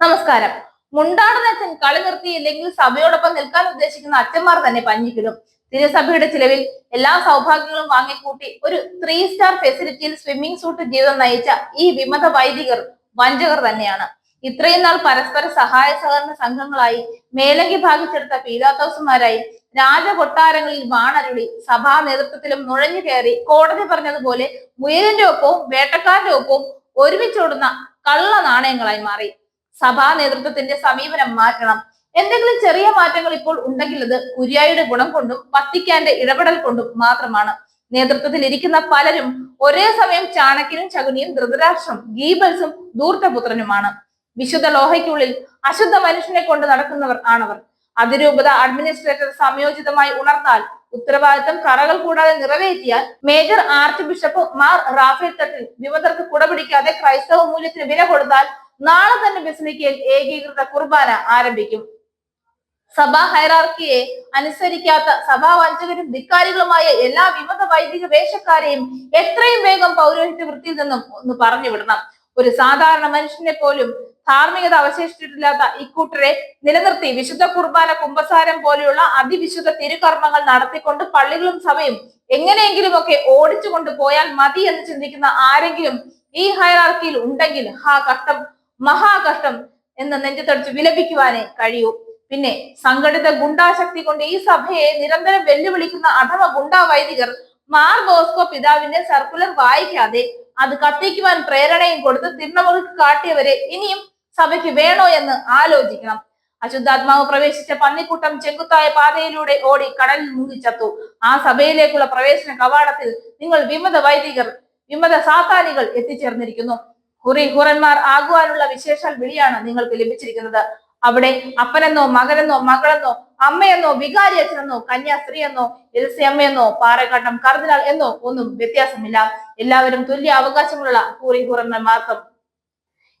നമസ്കാരം. മുണ്ടാടുന്ന അച്ഛൻ കളി നിർത്തിയില്ലെങ്കിൽ സഭയോടൊപ്പം നിൽക്കാൻ ഉദ്ദേശിക്കുന്ന അച്ഛന്മാർ തന്നെ പഞ്ഞിക്കിടും. തിരുസഭയുടെ ചിലവിൽ എല്ലാ സൗഭാഗ്യങ്ങളും വാങ്ങിക്കൂട്ടി ഒരു ത്രീ സ്റ്റാർ ഫെസിലിറ്റിയിൽ സ്വിമ്മിംഗ് സൂട്ട് ജീവിതം നയിച്ച ഈ വിമത വൈദികർ വഞ്ചകർ തന്നെയാണ്. ഇത്രയും നാൾ പരസ്പര സഹായ സഹകരണ സംഘങ്ങളായി മേലങ്കി ഭാഗിച്ചെടുത്ത പീലാത്തോസുമാരായി രാജകൊട്ടാരങ്ങളിൽ വാണരുളി സഭാ നേതൃത്വത്തിലും നുഴഞ്ഞു കയറി കോടതി പറഞ്ഞതുപോലെ മുയലിന്റെ ഒപ്പവും വേട്ടക്കാരന്റെ ഒപ്പവും ഒരുമിച്ചോടുന്ന കള്ള നാണയങ്ങളായി മാറി. സഭാ നേതൃത്വത്തിന്റെ സമീപനം മാറ്റണം. എന്തെങ്കിലും ചെറിയ മാറ്റങ്ങൾ ഇപ്പോൾ ഉണ്ടെങ്കിൽ അത് കുര്യായുടെ ഗുണം കൊണ്ടും വത്തിക്കാന്റെ ഇടപെടൽ കൊണ്ടും മാത്രമാണ്. നേതൃത്വത്തിൽ ഇരിക്കുന്ന പലരും ഒരേ സമയം ചാണക്യനും ചകുനിയും ധൃതരാഷ്ട്രം ഗീബൽസും ദൂർത്തപുത്രനുമാണ് വിശുദ്ധ ലോഹയ്ക്കുള്ളിൽ അശുദ്ധ മനുഷ്യനെ കൊണ്ട് നടക്കുന്നവർ ആണവർ. അതിരൂപത അഡ്മിനിസ്ട്രേറ്റർ സംയോജിതമായി ഉണർന്നാൽ ഉത്തരവാദിത്തം കറകൾ കൂടാതെ നിറവേറ്റിയാൽ major archbishop Mar Raphael Thattil വിമതർക്ക് കുടപിടിക്കാതെ ക്രൈസ്തവ മൂല്യത്തിന് വില കൊടുത്താൽ നാളെ തന്നെ ബിസ്ലിക്കയിൽ ഏകീകൃത കുർബാന ആരംഭിക്കും. സഭാ ഹൈറാർക്കിയെ അനുസരിക്കാത്ത സഭാവഞ്ചകരും ധിക്കാരികളുമായ എല്ലാ വിമത വൈദിക വേഷക്കാരെയും എത്രയും വേഗം പൗരോഹിത്യ വൃത്തിയിൽ നിന്നും ഒന്ന് പറഞ്ഞു വിടണം. ഒരു സാധാരണ മനുഷ്യനെ പോലും ധാർമ്മികത അവശേഷിച്ചിട്ടില്ലാത്ത ഇക്കൂട്ടരെ നിലനിർത്തി വിശുദ്ധ കുർബാന കുംഭസാരം പോലെയുള്ള അതിവിശുദ്ധ തിരുകർമ്മങ്ങൾ നടത്തിക്കൊണ്ട് പള്ളികളും സഭയും എങ്ങനെയെങ്കിലുമൊക്കെ ഓടിച്ചുകൊണ്ട് പോയാൽ മതി എന്ന് ചിന്തിക്കുന്ന ആരെങ്കിലും ഈ ഹൈറാർക്കിയിൽ ഉണ്ടെങ്കിൽ ആ കഷ്ടം. മഹാകഷ്ടം എന്ന് നെഞ്ചത്തടിച്ച് വിലപിക്കുവാനേ കഴിയൂ. പിന്നെ സംഘടിത ഗുണ്ടാശക്തി കൊണ്ട് ഈ സഭയെ നിരന്തരം വെല്ലുവിളിക്കുന്ന അഥവ ഗുണ്ടാ വൈദികർ മാർ ബോസ്കോ പിതാവിന്റെ സർക്കുലർ വായിക്കാതെ അത് കത്തിക്കുവാൻ പ്രേരണയും കൊടുത്ത് തിരുണമുകൾക്ക് കാട്ടിയവരെ ഇനിയും സഭയ്ക്ക് വേണോ എന്ന് ആലോചിക്കണം. അശുദ്ധാത്മാവ് പ്രവേശിച്ച പന്നിക്കൂട്ടം ചെങ്കുത്തായ പാതയിലൂടെ ഓടി കടലിൽ മുങ്ങിച്ചത്തു. ആ സഭയിലേക്കുള്ള പ്രവേശന കവാടത്തിൽ നിങ്ങൾ വിമത വൈദികർ വിമത സാത്താനികൾ എത്തിച്ചേർന്നിരിക്കുന്നു. ഹുറി ഹുറന്മാർ ആകുവാനുള്ള വിശേഷാൽ വിളിയാണ് നിങ്ങൾക്ക് ലഭിച്ചിരിക്കുന്നത്. അവിടെ അപ്പനെന്നോ മകനെന്നോ മകളെന്നോ അമ്മയെന്നോ വികാരി അച്ഛനെന്നോ കന്യാസ്ത്രീ എന്നോ എൽസിയമ്മയെന്നോ പാറക്കാട്ടം കർദിനാൾ എന്നോ ഒന്നും വ്യത്യാസമില്ല. എല്ലാവരും തുല്യ അവകാശമുള്ള ഹൂറി ഹുറന്മാർക്കും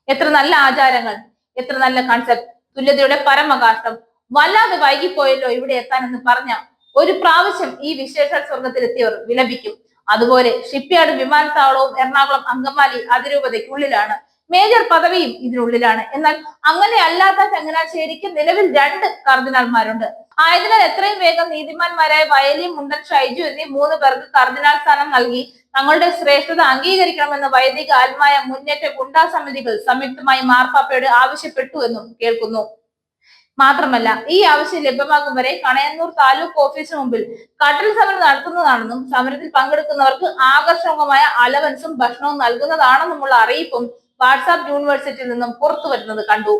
എത്ര നല്ല ആചാരങ്ങൾ എത്ര നല്ല കൺസെപ്റ്റ് തുല്യതയുടെ പരമകാഷ്ടം വല്ലാതെ വൈകിപ്പോയല്ലോ ഇവിടെ എത്താനെന്ന് പറഞ്ഞ ഒരു പ്രാവശ്യം ഈ വിശേഷ സ്വർഗത്തിലെത്തിയവർ വിലപിക്കും. അതുപോലെ ഷിപ്പ്യാർഡ് വിമാനത്താവളവും എറണാകുളം അങ്കമാലി അതിരൂപതയ്ക്കുള്ളിലാണ്. മേജർ പദവിയും ഇതിനുള്ളിലാണ്. എന്നാൽ അങ്ങനെ അല്ലാത്ത ചങ്ങനാശ്ശേരിക്ക് നിലവിൽ രണ്ട് കർദിനാൾമാരുണ്ട് ആയതിനാൽ എത്രയും വേഗം നീതിമാന്മാരായ വയലി മുണ്ടൻ ഷൈജു എന്നീ മൂന്ന് പേർക്ക് കർദിനാൾ സ്ഥാനം നൽകി തങ്ങളുടെ ശ്രേഷ്ഠത അംഗീകരിക്കണമെന്ന് വൈദിക ആത്മായ മുന്നേറ്റ ഗുണ്ടാ സമിതികൾ സംയുക്തമായി മാർപ്പാപ്പയോട് ആവശ്യപ്പെട്ടു എന്നും കേൾക്കുന്നു. മാത്രമല്ല ഈ ആവശ്യം ലഭ്യമാകും വരെ കണയന്നൂർ താലൂക്ക് ഓഫീസിന് മുമ്പിൽ കട്ടൽ സമരം നടത്തുന്നതാണെന്നും സമരത്തിൽ പങ്കെടുക്കുന്നവർക്ക് ആകർഷകമായ അലവൻസും ഭക്ഷണവും നൽകുന്നതാണെന്നുമുള്ള അറിയിപ്പും വാട്സാപ്പ് യൂണിവേഴ്സിറ്റിയിൽ നിന്നും പുറത്തു വരുന്നത് കണ്ടു.